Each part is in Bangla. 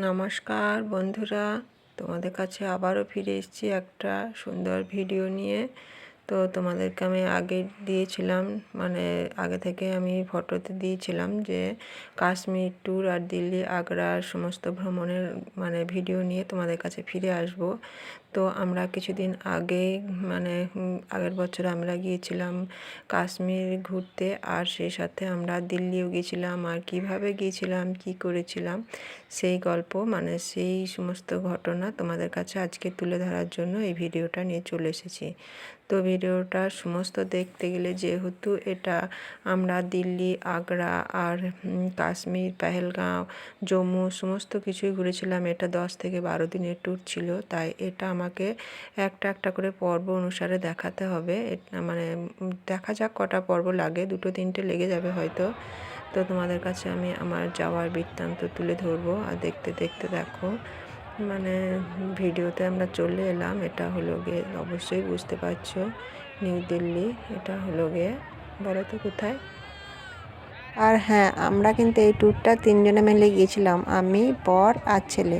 নমস্কার বন্ধুরা তোমাদের কাছে আবারও ফিরে এসেছি একটা সুন্দর ভিডিও নিয়ে। তো তোমাদেরকে আমি আগে দিয়েছিলাম মানে আগে থেকে আমি ফটোতে দিয়েছিলাম যে কাশ্মীর ট্যুর আর দিল্লি আগ্রার সমস্ত ভ্রমণের মানে ভিডিও নিয়ে তোমাদের কাছে ফিরে আসব। তো আমরা কিছুদিন আগে মানে আগের বছর আমরা গিয়েছিলাম কাশ্মীর ঘুরতে আর সেই সাথে আমরা দিল্লিও গিয়েছিলাম আর কীভাবে গিয়েছিলাম, কি করেছিলাম, সেই গল্প মানে সেই সমস্ত ঘটনা তোমাদের কাছে আজকে তুলে ধরার জন্য এই ভিডিওটা নিয়ে চলে এসেছি। তো ভিডিওটা সমস্ত দেখতে গেলে যেহেতু এটা আমরা দিল্লি, আগ্রা আর কাশ্মীর, পেহেলগাঁও, জম্মু সমস্ত কিছুই ঘুরেছিলাম। এটা দশ থেকে বারো দিনের ট্যুর ছিল। তাই এটা আমাকে একটা একটা করে পর্ব অনুসারে দেখাতে হবে। মানে দেখা যাক কটা পর্ব লাগে। দুটো তিনটে লেগে যাবে হয়তো। তো তোমাদের কাছে আমি আমার যাওয়ার বৃত্তান্ত তুলে ধরবো। আর দেখতে দেখতে দেখো। মানে ভিডিওতে আমরা চলে এলাম। এটা হলো গিয়ে অবশ্যই বুঝতে পারছ নিউ দিল্লি। এটা হলো গিয়ে বলো তো কোথায়? আর হ্যাঁ আমরা কিন্তু এই ট্যুরটা তিনজনে মিলে গিয়েছিলাম আমি বর আর ছেলে।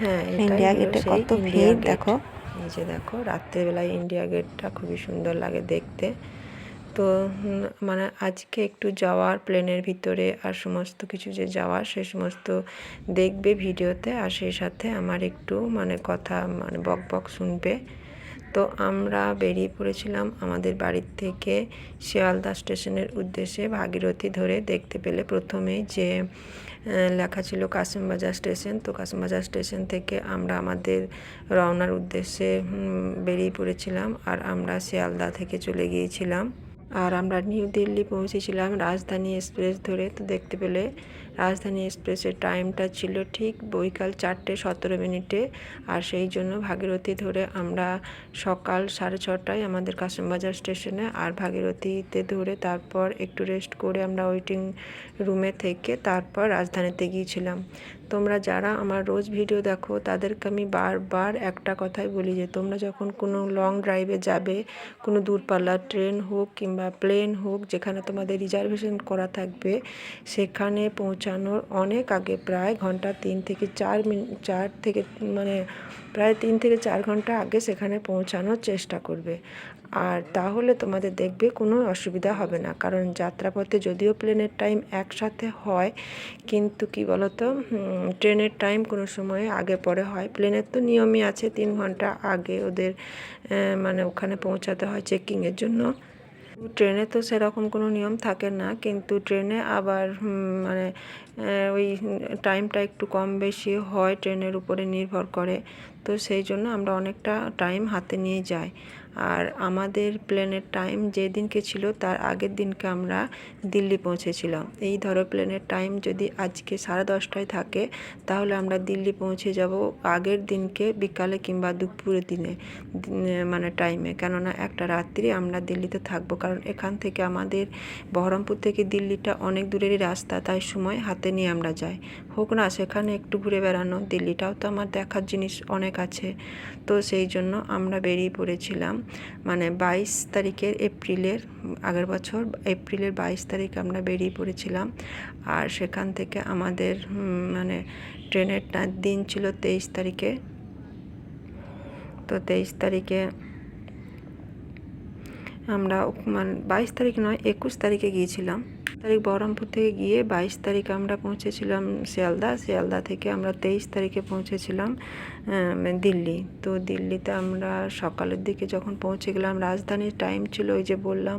হ্যাঁ ইন্ডিয়া গেটে কত ভিড় দেখো। এই যে দেখো রাত্রেবেলায় ইন্ডিয়া গেটটা খুবই সুন্দর লাগে দেখতে। তো মানে আজকে একটু যাওয়ার প্লেনের ভিতরে আর সমস্ত কিছু যে যাওয়ার সে সমস্ত দেখবে ভিডিওতে আর সেই সাথে আমার একটু মানে কথা মানে বক বক শুনবে। তো আমরা বেরিয়ে পড়েছিলাম আমাদের বাড়ির থেকে শিয়ালদা স্টেশনের উদ্দেশ্যে ভাগীরথী ধরে দেখতে পেলে প্রথমেই যে লেখা ছিল কাশিমবাজার স্টেশন তো কাশিমবাজার স্টেশন থেকে আমরা আমাদের রওনার উদ্দেশ্যে বেরিয়ে পড়েছিলাম আর আমরা শিয়ালদা থেকে চলে গিয়েছিলাম। আর আমরা নিউ দিল্লি পৌঁছেছিলাম রাজধানী এক্সপ্রেস ধরে। তো দেখতে পেলে রাজধানী এক্সপ্রেসের টাইমটা ছিল ঠিক বৈকাল চারটে সতেরো মিনিটে। আর সেই জন্য ভাগীরথী ধরে আমরা সকাল সাড়ে ছটায় আমাদের কাশিমবাজার স্টেশনে আর ভাগীরথীতে ধরে তারপর একটু রেস্ট করে আমরা ওয়েটিং রুমে থেকে তারপর রাজধানীতে গিয়েছিলাম। তোমরা যারা আমার রোজ ভিডিও দেখো, তাদেরকে আমি বারবার একটা কথাই বলি যে, তোমরা যখন কোনো লং ড্রাইভে যাবে, কোনো দূরপাল্লার ট্রেন হোক কিংবা প্লেন হোক, যেখানে তোমাদের রিজার্ভেশন করা থাকবে, সেখানে পৌঁছানোর অনেক আগে প্রায় ঘণ্টা তিন থেকে চার মিনিট চার থেকে মানে প্রায় তিন থেকে চার ঘণ্টা আগে সেখানে পৌঁছানোর চেষ্টা করবে। আর তাহলে তোমাদের দেখবে কোনো অসুবিধা হবে না। কারণ যাত্রাপথে যদিও প্লেনের টাইম একসাথে হয়, কিন্তু কি বলতো ট্রেনের টাইম কোনো সময় আগে পরে হয়। প্লেনের তো নিয়মই আছে, তিন ঘণ্টা আগে ওদের মানে ওখানে পৌঁছাতে হয় চেকিংয়ের জন্য। ট্রেনে তো সেরকম কোনো নিয়ম থাকে না, কিন্তু ট্রেনে আবার মানে ওই টাইমটা একটু কম বেশি হয়, ট্রেনের উপরে নির্ভর করে। তো সেই জন্য আমরা অনেকটা টাইম হাতে নিয়ে যাই। আর আমাদের প্লেনের টাইম যেদিনকে ছিল, তার আগের দিনকে আমরা দিল্লি পৌঁছেছিলাম। এই ধরো প্লেনের টাইম যদি আজকে সাড়ে দশটায় থাকে, তাহলে আমরা দিল্লি পৌঁছে যাব আগের দিনকে বিকালে কিংবা দুপুরের দিনে মানে টাইমে কেননা একটা রাত্রি আমরা দিল্লিতে থাকব, কারণ এখান থেকে আমাদের বহরমপুর থেকে দিল্লিটা অনেক দূরেরই রাস্তা, তাই সময় হাতে নিয়ে আমরা যাই। হোক না, সেখানে একটু ঘুরে বেড়ানো, দিল্লিটাও তো আমার দেখার জিনিস অনেক আছে তো সেই জন্য আমরা বেরিয়ে পড়েছিলাম। মানে বাইশ তারিখের এপ্রিলের, আগের বছর এপ্রিলের বাইশ তারিখ আমরা বেরিয়ে পড়েছিলাম। আর সেখান থেকে আমাদের মানে ট্রেনের দিন ছিল তেইশ তারিখে। তো তেইশ তারিখে আমরা মানে বাইশ তারিখ নয়, একুশ তারিখে গিয়েছিলাম। তারিখ বহরমপুর থেকে গিয়ে বাইশ তারিখ আমরা পৌঁছেছিলাম শিয়ালদা। শিয়ালদা থেকে আমরা তেইশ তারিখে পৌঁছেছিলাম। দিল্লি। তো দিল্লিতে আমরা সকালের দিকে যখন পৌঁছে গেলাম, রাজধানীর টাইম ছিল ওই যে বললাম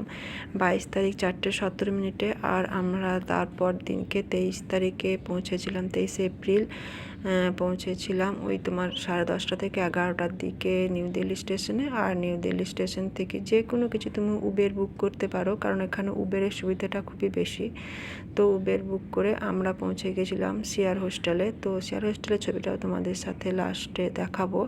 বাইশ তারিখ চারটে সতেরো মিনিটে আর আমরা তারপর দিনকে তেইশ তারিখে পৌঁছেছিলাম, তেইশে এপ্রিল পৌঁছেছিলাম ওই তোমার সাড়ে দশটা থেকে এগারোটার দিকে নিউ দিল্লি স্টেশনে। আর নিউ দিল্লি স্টেশন থেকে যে কোনো কিছু তুমি উবের বুক করতে পারো, কারণ এখানে উবেরের সুবিধাটা খুবই বেশি। তো উবের বুক করে আমরা পৌঁছে গেছিলাম শেয়ার হোস্টেলে তো শেয়ার হোস্টেলের ছবিটাও তোমাদের সাথে লাস্টে দেখাবো।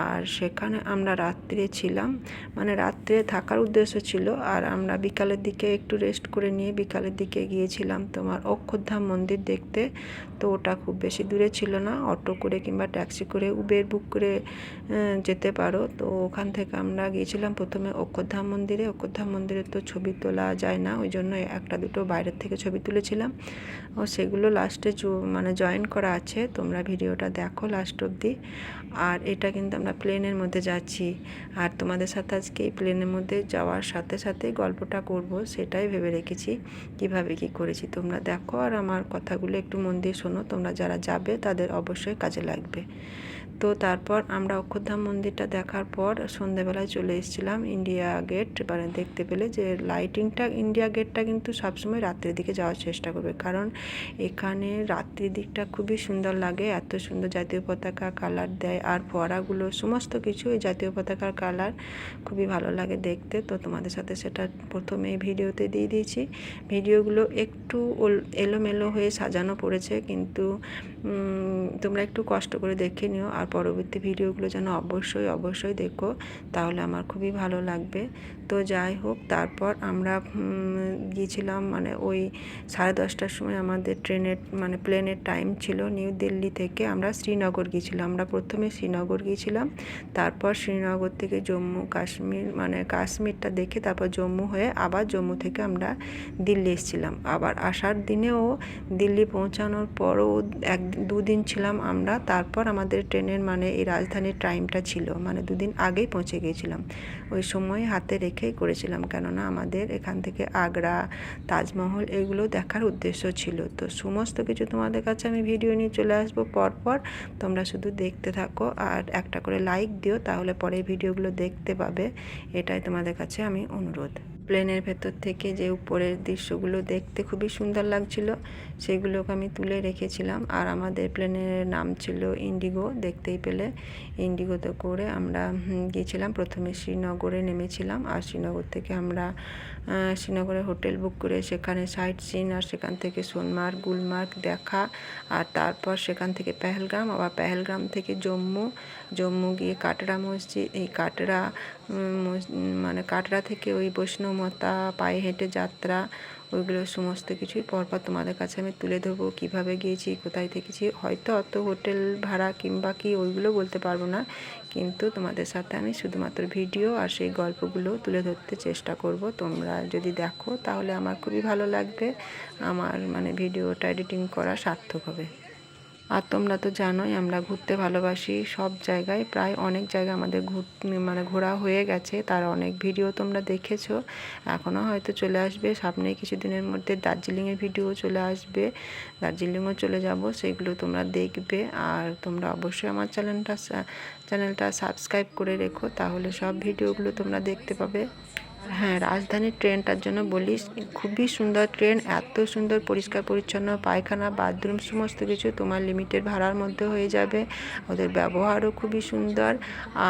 আর সেখানে আমরা রাত্রে ছিলাম। মানে রাত্রে থাকার উদ্দেশ্য ছিল। আর আমরা বিকালের দিকে একটু রেস্ট করে নিয়ে বিকালের দিকে গিয়েছিলাম তোমার অক্ষরধাম মন্দির দেখতে। তো ওটা খুব বেশি দূরে ছিল না। অটো করে কিংবা ট্যাক্সি করে উবের বুক করে যেতে পারো। তো ওখান থেকে আমরা গিয়েছিলাম প্রথমে অক্ষরধাম মন্দিরে। অক্ষরধাম মন্দিরে তো ছবি তোলা যায় না। ওই জন্য একটা দুটো দুটো বাইরের থেকে ছবি তুলেছিলাম। ও, সেগুলো লাস্টে মানে জয়েন করা আছে। তোমরা ভিডিওটা দেখো লাস্ট অবধি। আর এটা কিন্তু আমরা প্লেনের মধ্যে যাচ্ছি। আর তোমাদের সাথে আজকে এই প্লেনের মধ্যে যাওয়ার সাথে সাথে গল্পটা করব, সেটাই ভেবে রেখেছি। কীভাবে কি করেছি তোমরা দেখো, আর আমার কথাগুলো একটু মন দিয়ে শোনো। তোমরা যারা যাবে, তাদের অবশ্যই কাজে লাগবে। তো তারপর আমরা অক্ষরধাম মন্দিরটা দেখার পর সন্ধেবেলায় চলে এসেছিলাম ইন্ডিয়া গেট মানে দেখতে পেলে যে লাইটিংটা ইন্ডিয়া গেটটা কিন্তু সবসময় রাত্রের দিকে যাওয়ার চেষ্টা করবে। কারণ এখানে রাত্রির দিকটা খুবই সুন্দর লাগে, এত সুন্দর জাতীয় পতাকা কালার দেয় আর ফোয়ারাগুলো, সমস্ত কিছু এই জাতীয় পতাকার কালার খুবই ভালো লাগে দেখতে। তো তোমাদের সাথে সেটা প্রথমে ভিডিওতে দিয়ে দিয়েছি। ভিডিওগুলো একটু এলোমেলো হয়ে সাজানো পড়েছে, কিন্তু তোমরা একটু কষ্ট করে দেখে নিও। আর পরবর্তী ভিডিওগুলো যেন অবশ্যই অবশ্যই দেখো, তাহলে আমার খুবই ভালো লাগবে। তো যাই হোক, তারপর আমরা গিয়েছিলাম মানে ওই সাড়ে দশটার সময় আমাদের ট্রেনের মানে প্লেনের টাইম ছিল নিউ দিল্লি থেকে আমরা শ্রীনগর গিয়েছিলাম। আমরা প্রথমে শ্রীনগর গিয়েছিলাম, তারপর শ্রীনগর থেকে জম্মু, কাশ্মীর মানে কাশ্মীরটা দেখে তারপর জম্মু হয়ে আবার জম্মু থেকে আমরা দিল্লি এসেছিলাম। আবার আসার দিনেও দিল্লি পৌঁছানোর পরও এক, দুদিন ছিলাম আমরা, তারপর আমাদের ট্রেনের মানে এই রাজধানীর টাইমটা ছিল মানে দুদিন আগেই পৌঁছে গিয়েছিলাম। ওই সময় হাতে রেখেই করেছিলাম, কেননা আমাদের এখান থেকে আগ্রা, তাজমহল এগুলো দেখার উদ্দেশ্য ছিল। তো সমস্ত কিছু তোমাদের কাছে আমি ভিডিও নিয়ে চলে আসব পরপর। তোমরা শুধু দেখতে থাকো আর একটা করে লাইক দিও, তাহলে পরে ভিডিওগুলো দেখতে পাবে। এটাই তোমাদের কাছে আমি অনুরোধ। প্লেনের ভেতর থেকে যে উপরের দৃশ্যগুলো দেখতে খুবই সুন্দর লাগছিল, সেগুলোকে আমি তুলে রেখেছিলাম। আর আমাদের প্লেনের নাম ছিল ইন্ডিগো, দেখতেই পেলে। ইন্ডিগোতে করে আমরা গিয়েছিলাম। প্রথমে শ্রীনগরে নেমেছিলাম আর শ্রীনগর থেকে আমরা শ্রীনগরে হোটেল বুক করে সেখানে সাইট সিন আর সেখান থেকে সোনমার্গ, গুলমার্গ দেখা আর তারপর সেখান থেকে পেহেলগাম। আবার পেহেলগাম থেকে জম্মু জম্মু গিয়ে কাটরা মসজিদ, এই কাটরা মানে কাটরা থেকে ওই বৈষ্ণবমাতা পায়ে হেঁটে যাত্রা, ওইগুলো সমস্ত কিছুই পরপর তোমাদের কাছে আমি তুলে ধরবো। কীভাবে গিয়েছি, কোথায় থেকেছি, হয়তো অত হোটেল ভাড়া কিংবা কি ওইগুলো বলতে পারব না। কিন্তু তোমাদের সাথে আমি শুধুমাত্র ভিডিও আর সেই গল্পগুলো তুলে ধরতে চেষ্টা করব। তোমরা যদি দেখো, তাহলে আমার খুবই ভালো লাগবে। আমার মানে ভিডিওটা এডিটিং করা সার্থক হবে। আর তোমরা তো জানোই, আমরা ঘুরতে ভালোবাসি। সব জায়গায়, প্রায় অনেক জায়গা আমাদের ঘুর মানে ঘোরা হয়ে গেছে। তার অনেক ভিডিও তোমরা দেখেছ। এখনও হয়তো চলে আসবে। সামনে কিছুদিনের মধ্যে দার্জিলিংয়ের ভিডিও চলে আসবে। দার্জিলিংও চলে যাব, সেগুলো তোমরা দেখবে। আর তোমরা অবশ্যই আমার চ্যানেলটা চ্যানেলটা সাবস্ক্রাইব করে রেখো, তাহলে সব ভিডিওগুলো তোমরা দেখতে পাবে। হ্যাঁ রাজধানীর ট্রেনটার জন্য বলি খুবই সুন্দর ট্রেন, এত সুন্দর, পরিষ্কার, পরিচ্ছন্ন, পায়খানা, বাথরুম, সমস্ত কিছু তোমার লিমিটেড ভাড়ার মধ্যে হয়ে যাবে। ওদের ব্যবহারও খুবই সুন্দর,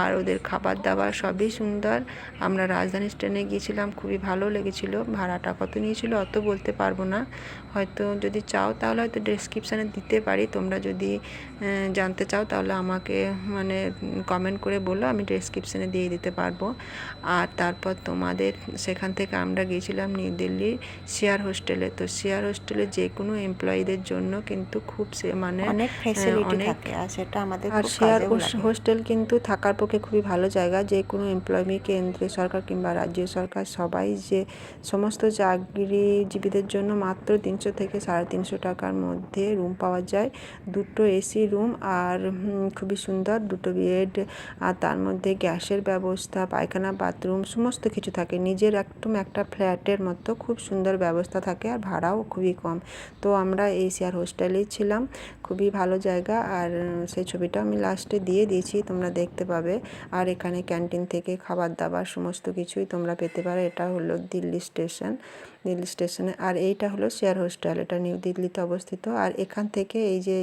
আর ওদের খাবার দাবার সবই সুন্দর। আমরা রাজধানীর ট্রেনে গিয়েছিলাম, খুবই ভালো লেগেছিল, ভাড়াটা কত নিয়েছিল অত বলতে পারব না। হয়তো যদি চাও তাহলে হয়তো ডেসক্রিপশানে দিতে পারি, তোমরা যদি জানতে চাও তাহলে আমাকে মানে কমেন্ট করে বলো, আমি ডেসক্রিপশানে দিয়ে দিতে পারব। আর তারপর তোমাদের সেখান থেকে আমরা গিয়েছিলাম নিউ দিল্লির শেয়ার হোস্টেলে। তো শেয়ার হোস্টেলে যে কোনো এমপ্লয়ীদের জন্য কিন্তু খুব মানে অনেক ফ্যাসিলিটি থাকে আর সেটা আমাদের আর শেয়ার হোস্টেল কিন্তু থাকার পক্ষে খুবই ভালো জায়গা। যে কোনো এমপ্লয়ি কেন্দ্রীয় সরকার কিংবা রাজ্য সরকার সবাই যে সমস্ত চাকরিজীবীদের জন্য মাত্র তিনশো থেকে সাড়ে তিনশো টাকার মধ্যে রুম পাওয়া যায়। দুটো এসি রুম আর খুবই সুন্দর। দুটো বেড আর তার মধ্যে গ্যাসের ব্যবস্থা পায়খানা বাথরুম সমস্ত কিছু থাকে। নিজের একদম একটা ফ্ল্যাটের মতো খুব সুন্দর ব্যবস্থা থাকে আর ভাড়াও খুবই কম। তো আমরা এই শেয়ার হোস্টেলেই ছিলাম, খুবই ভালো জায়গা আর সেই ছবিটা আমি লাস্টে দিয়ে দিয়েছি, তোমরা দেখতে পাবে। আর এখানে ক্যান্টিন থেকে খাবার দাবার সমস্ত কিছুই তোমরা পেতে পারো, এটা হলো দিল্লি স্টেশন। দিল্লি স্টেশনে। আর এইটা হলো শেয়ার হোস্টেল। এটা নিউ দিল্লিতে অবস্থিত। আর এখান থেকে এই যে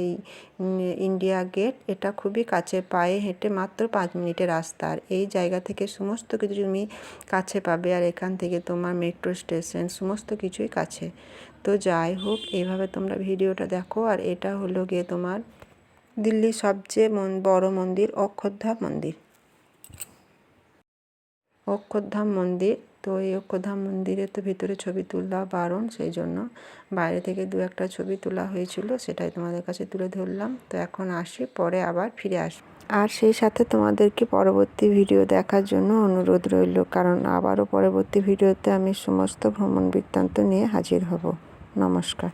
ইন্ডিয়া গেট, এটা খুবই কাছে পায়ে হেঁটে মাত্র পাঁচ মিনিটের রাস্তা। আর এই জায়গা থেকে সমস্ত কিছু তুমি কাছে পাবে। আর এখান থেকে তোমার মেট্রো স্টেশন, সমস্ত কিছুই কাছে। তো যাই হোক, এইভাবে তোমরা ভিডিওটা দেখো। আর এটা হলো গিয়ে তোমার দিল্লির সবচেয়ে মন, বড় মন্দির, অক্ষরধাম মন্দির। অক্ষরধাম মন্দির। তো এই অক্ষধাম মন্দিরে তো ভিতরে ছবি তোলা বারণ, সেই জন্য বাইরে থেকে দু একটা ছবি তোলা হয়েছিল, সেটাই তোমাদের কাছে তুলে ধরলাম। তো এখন আসি, পরে আবার ফিরে আস আর সেই সাথে তোমাদেরকে পরবর্তী ভিডিও দেখার জন্য অনুরোধ রইল, কারণ আবারও পরবর্তী ভিডিওতে আমি সমস্ত ভ্রমণ বৃত্তান্ত নিয়ে হাজির হব। নমস্কার।